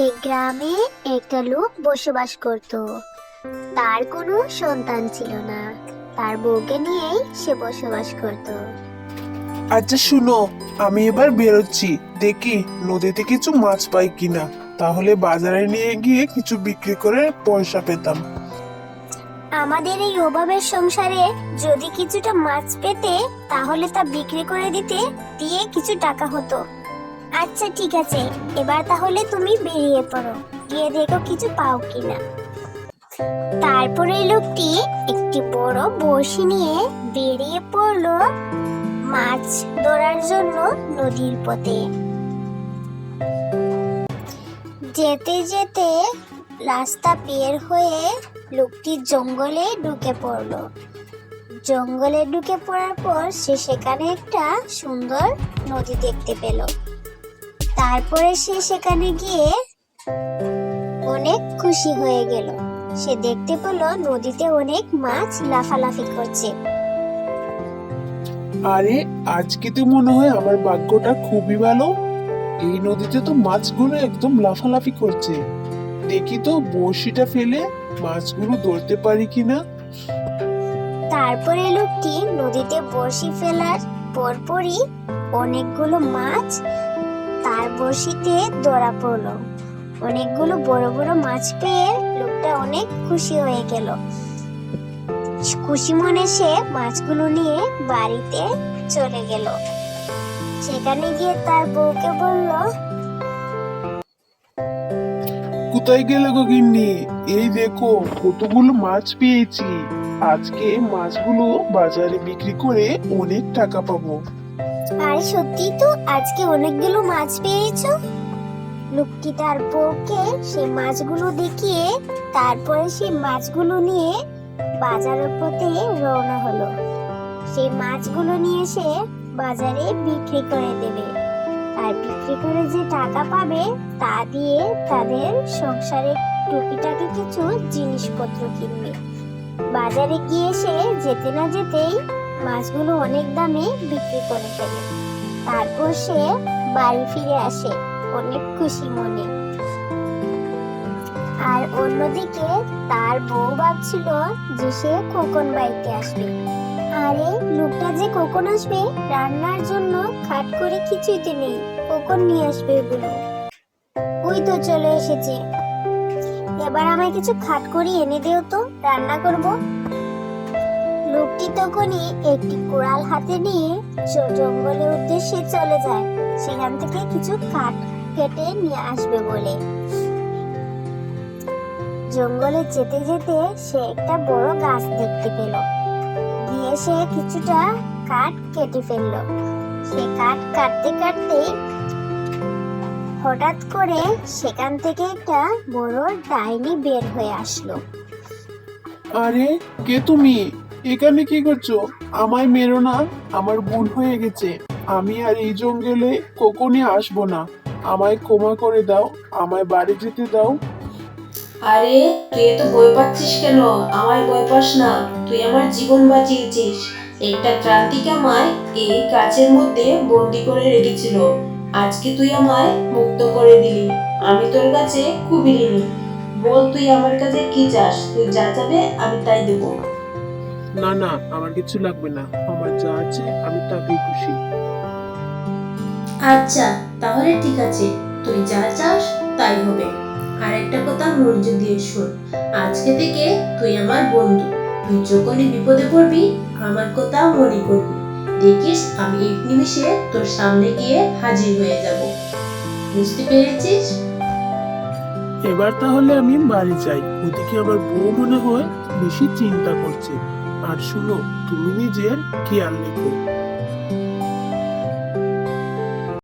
এই গ্রামে একটা লোক বসবাস করত। তার কোনো সন্তান ছিল না। তার বউকে নিয়েই সে বসবাস করত। আচ্ছা শুনো আমি এবার বেরোচ্ছি। দেখি নদীতে কিছু মাছ পাই কিনা। তাহলে বাজারে নিয়ে গিয়ে কিছু বিক্রি করে পয়সা পেতাম। আমাদের এই অভাবের সংসারে যদি কিছুটা মাছ পেতে তাহলে তা বিক্রি করে দিতে দিয়ে কিছু টাকা হতো। আচ্ছা ঠিক আছে। এবার তাহলে তুমি বেরিয়ে পড়ো। গিয়ে দেখো কিছু পাও কিনা। তারপরে লোকটি একটি বড় বড়শি নিয়ে বেরিয়ে পড়ল মাছ ধরার জন্য নদীর পথে। যেতে যেতে রাস্তা বের হয়ে লোকটি জঙ্গলে ঢুকে পড়ল। জঙ্গলে ঢুকে পড়ার পর সে সেখানে একটা সুন্দর নদী দেখতে পেল। তারপরে সে সেখানে গিয়ে অনেক খুশি হয়ে গেল। সে দেখতে পেল নদীতে অনেক মাছ লাফালাফি করছে। আরে আজকে তো মনে হয় আমার ভাগ্যটা খুবই ভালো। এই নদীতে তো মাছগুলো একদম লাফালাফি করছে। দেখি তো বড়শিটা ফেলে মাছগুলো ধরতে পারি কিনা। তারপরে লোকটি নদীতে বড়শি ফেলার পরপরই অনেকগুলো মাছ তার বড়শিতে ধরা পড়ল। অনেকগুলো বড় বড় মাছ পেয়ে লোকটা অনেক খুশি হয়ে গেল। খুশি মনে সে মাছগুলো নিয়ে বাড়িতে চলে গেল। সেখানে গিয়ে তার বউকে বলল, কোথায় গেলে গো গিন্নি? এই দেখো, কতগুলো মাছ পেয়েছি। আজকে মাছগুলো বাজারে বিক্রি করে অনেক টাকা পাবো। আরে সত্যি তো, আজকে অনেকগুলো মাছ পেয়েছ? লোকটি তার বউকে সেই মাছগুলো দেখিয়ে তারপরে সেই মাছগুলো নিয়ে বাজারের পথে রওনা হলো। সেই মাছগুলো নিয়ে সে বাজারে বিক্রি করে দেবে। আর বিক্রি করে যে টাকা পাবে, তা দিয়ে তাদের সংসারে টুকিটাকি কিছু জিনিসপত্র কিনবে। বাজারে গিয়ে সে যেতে না যেতেই মাছগুলো অনেক দামে বিক্রি করে ফেলে। তারপর সে বাড়ি ফিরে আসে, অনেক খুশি মনে। আর অন্যদিকে তার বউ ভাবছিল যে সে কখন বাড়িতে আসবে। আরে লোকটা যে কখন আসবে, রান্নার জন্য খাট করে কিছুই তো নেই কখন নিয়ে আসবে এগুলো। ওই তো চলে এসেছে। এবার আমায় কিছু খাট করি এনে দিও তো, রান্না করব। লোকটি তখনই একটি কোড়াল হাতে নিয়ে জঙ্গলের উদ্দেশ্যে চলে যায়। সেখান থেকে কিছু কাঠ কেটে নিয়ে আসবে বলে। জঙ্গলে যেতে যেতে সে একটা বড় গাছ দেখতে পেল। গিয়ে সে কিছুটা কাঠ কেটে ফেলল। সে কাঠ কাটতে কাটতে হঠাৎ করে সেখান থেকে একটা বড় ডাইনি বের হয়ে আসলো। আরে, কে তুমি? এখানে কি করছ? আমায় মেরো না। আমার ভুল হয়ে গেছে। আমি আর এই জঙ্গলে কখনই আসব না। আমায় ক্ষমা করে দাও। আমায় বাড়ি যেতে দাও। আরে, তুই এত ভয় পাচ্ছিস কেন? আমায় ভয় পাস না। তুই আমার জীবন বাঁচিয়েছিস। একটা ক্রান্তিক আমায় এই গাছের মধ্যে বন্দি করে রেখেছিল। আজকে তুই আমায় মুক্ত করে দিলি। আমি তোর কাছে খুবই ঋণী। বল তুই আমার কাছে কি চাস? তুই যা চাবে আমি তাই দেবো। না না আমার কিছু লাগবে না। আমার যা আছে আমি তাতেই খুশি। আচ্ছা তাহলে ঠিক আছে। তুই যা চাস তাই হবে। আর একটা কথা মনোযোগ দিয়ে শোন। আজকে থেকে তুই আমার বন্ধু। তুই যখনই বিপদে পড়বি আমার কথা মনে করবি। দেখিস আমি এক নিমিষে তোর সামনে গিয়ে হাজির হয়ে যাব। বুঝতে পেরেছিস? এবার তাহলে আমি বাড়ি যাই। ওদিকে আমার বউ মনে হয় বেশি চিন্তা করছে। আর শুনো তুমি নিজের খেয়াল রেখো।